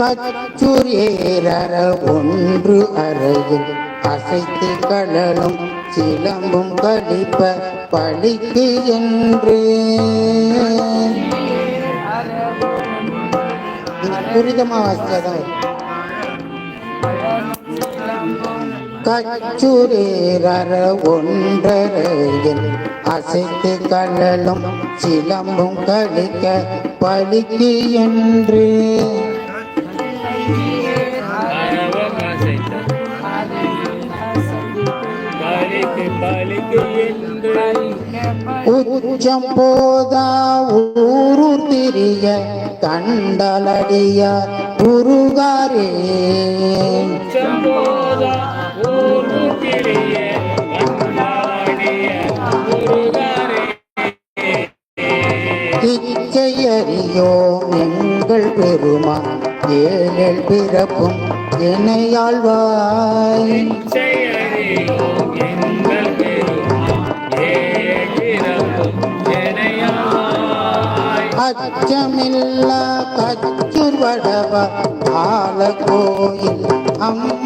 கச்சுரேரர ஒன்று அறையில் அசைத்து கடலும் சிலம்பும் கழிப்ப பழிக்கு என்று. இது துரிதமா வாசிச்சாதான் கச்சுரீரர ஒன்றரையில் அசைத்து கடலும் சிலம்பும் கழிக்க பழிக்கு என்று பலிக்கு என்று. உச்சம் போதா ஊரு திரிய கண்டலடியார் உருகாரே. இச்சையறியோம் எங்கள் பெருமான் ஏழல் பிறப்பும் இணையாழ்வாய் அச்சமில்லா கச்சுர் வடவ ஆல கோயில் அம்மா